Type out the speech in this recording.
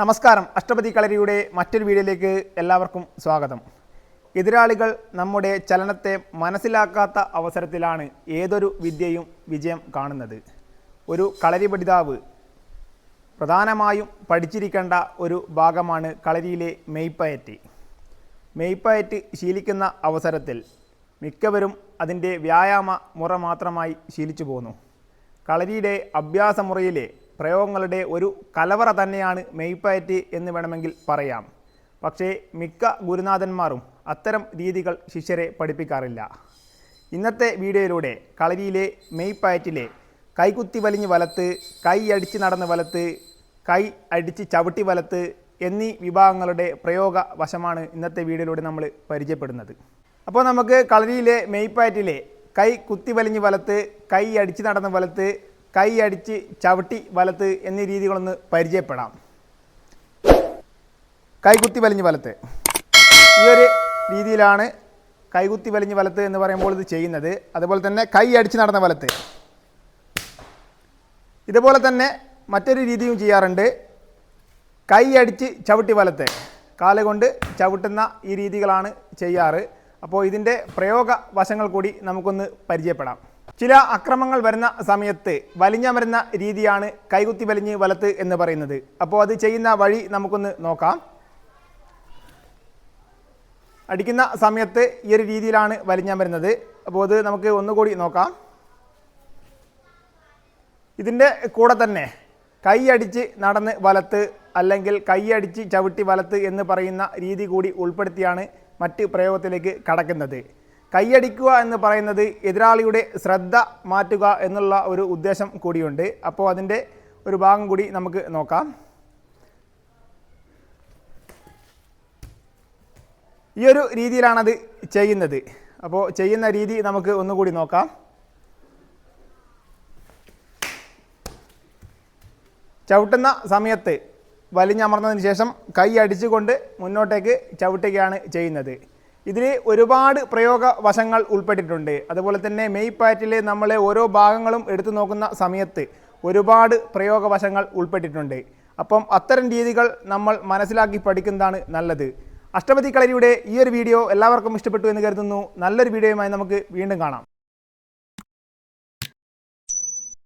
നമസ്കാരം. അഷ്ടപതി കളരിയുടെ മറ്റൊരു വീഡിയോയിലേക്ക് എല്ലാവർക്കും സ്വാഗതം. എതിരാളികൾ നമ്മുടെ ചലനത്തെ മനസ്സിലാക്കാത്ത അവസരത്തിലാണ് ഏതൊരു വിദ്യയും വിജയം കാണുന്നത്. ഒരു കളരി പഠിതാവ് പ്രധാനമായും പഠിച്ചിരിക്കേണ്ട ഒരു ഭാഗമാണ് കളരിയിലെ മെയ്പ്പയറ്റ്. മെയ്പ്പയറ്റ് ശീലിക്കുന്ന അവസരത്തിൽ മിക്കവരും അതിന്റെ വ്യായാമ മുറ മാത്രമായി ശീലിച്ചു പോന്നു. കളരിയുടെ അഭ്യാസമുറയിലെ പ്രയോഗങ്ങളുടെ ഒരു കലവറ തന്നെയാണ് മെയ്പ്പയറ്റ് എന്ന് വേണമെങ്കിൽ പറയാം. പക്ഷേ മിക്ക ഗുരുനാഥന്മാരും അത്തരം രീതികൾ ശിഷ്യരെ പഠിപ്പിക്കാറില്ല. ഇന്നത്തെ വീഡിയോയിലൂടെ കളരിയിലെ മെയ്പ്പയറ്റിലെ കൈകുത്തി വലിഞ്ഞ് വലത്ത് കൈ അടിച്ച് നടന്ന് വലത്ത് കൈ അടിച്ച് ചവിട്ടി വലത്ത് എന്നീ വിഭാഗങ്ങളുടെ പ്രയോഗ വശമാണ് ഇന്നത്തെ വീഡിയോയിലൂടെ നമ്മൾ പരിചയപ്പെടുന്നത്. അപ്പോൾ നമുക്ക് കളരിയിലെ മെയ്പ്പയറ്റിലെ കൈ കുത്തി വലിഞ്ഞ് വലത്ത് കൈ അടിച്ച് നടന്ന് വലത്ത് കൈ അടിച്ച് ചവിട്ടി വലത്ത് എന്നീ രീതികളൊന്ന് പരിചയപ്പെടാം. കൈകുത്തി വലിഞ്ഞ് വലത്ത്. ഈ ഒരു രീതിയിലാണ് കൈകുത്തി വലിഞ്ഞ് വലത്ത് എന്ന് പറയുമ്പോൾ ഇത് ചെയ്യുന്നത്. അതുപോലെ തന്നെ കൈ അടിച്ച് നടന്ന വലത്ത്. ഇതുപോലെ തന്നെ മറ്റൊരു രീതിയും ചെയ്യാറുണ്ട്. കൈ അടിച്ച് ചവിട്ടി വലത്ത്. കാൽ കൊണ്ട് ചവിട്ടുന്ന ഈ രീതികളാണ് ചെയ്യാറ്. അപ്പോൾ ഇതിന്റെ പ്രയോഗ വശങ്ങൾ കൂടി നമുക്കൊന്ന് പരിചയപ്പെടാം. ചില അക്രമങ്ങൾ വരുന്ന സമയത്ത് വലിഞ്ഞ വരുന്ന രീതിയാണ് കൈകുത്തി വലിഞ്ഞ് വലത്ത് എന്ന് പറയുന്നത്. അപ്പോൾ അത് ചെയ്യുന്ന വഴി നമുക്കൊന്ന് നോക്കാം. അടിക്കുന്ന സമയത്ത് ഈ ഒരു രീതിയിലാണ് വലിഞ്ഞമരുന്നത് അപ്പോൾ അത് നമുക്ക് ഒന്നുകൂടി നോക്കാം. ഇതിന്റെ കൂടെ തന്നെ കൈയടിച്ച് നടന്ന് വലത്ത് അല്ലെങ്കിൽ കൈയടിച്ച് ചവിട്ടി വലത്ത് എന്ന് പറയുന്ന രീതി കൂടി ഉൾപ്പെടുത്തിയാണ് മറ്റ് പ്രയോഗത്തിലേക്ക് കടക്കുന്നത്. കൈയടിക്കുക എന്ന് പറയുന്നത് എതിരാളിയുടെ ശ്രദ്ധ മാറ്റുക എന്നുള്ള ഒരു ഉദ്ദേശം കൂടിയുണ്ട്. അപ്പോൾ അതിന്റെ ഒരു ഭാഗം കൂടി നമുക്ക് നോക്കാം. ഈ ഒരു രീതിയിലാണത് ചെയ്യുന്നത്. അപ്പോൾ ചെയ്യുന്ന രീതി നമുക്ക് ഒന്നുകൂടി നോക്കാം. ചവിട്ടുന്ന സമയത്ത് വലിഞ്ഞമർന്നതിന് ശേഷം കൈ അടിച്ചുകൊണ്ട് മുന്നോട്ടേക്ക് ചവിട്ടുകയാണ് ചെയ്യുന്നത്. ഇതിൽ ഒരുപാട് പ്രയോഗ വശങ്ങൾ ഉൾപ്പെട്ടിട്ടുണ്ട്. അതുപോലെ തന്നെ മെയ് പാറ്റിലെ നമ്മളെ ഓരോ ഭാഗങ്ങളും എടുത്തു നോക്കുന്ന സമയത്ത് ഒരുപാട് പ്രയോഗ വശങ്ങൾ ഉൾപ്പെട്ടിട്ടുണ്ട്. അപ്പം അത്തരം രീതികൾ നമ്മൾ മനസ്സിലാക്കി പഠിക്കുന്നതാണ് നല്ലത്. അഷ്ടപതി കളരിയുടെ ഈ ഒരു വീഡിയോ എല്ലാവർക്കും ഇഷ്ടപ്പെട്ടു എന്ന് കരുതുന്നു. നല്ലൊരു വീഡിയോയുമായി നമുക്ക് വീണ്ടും കാണാം.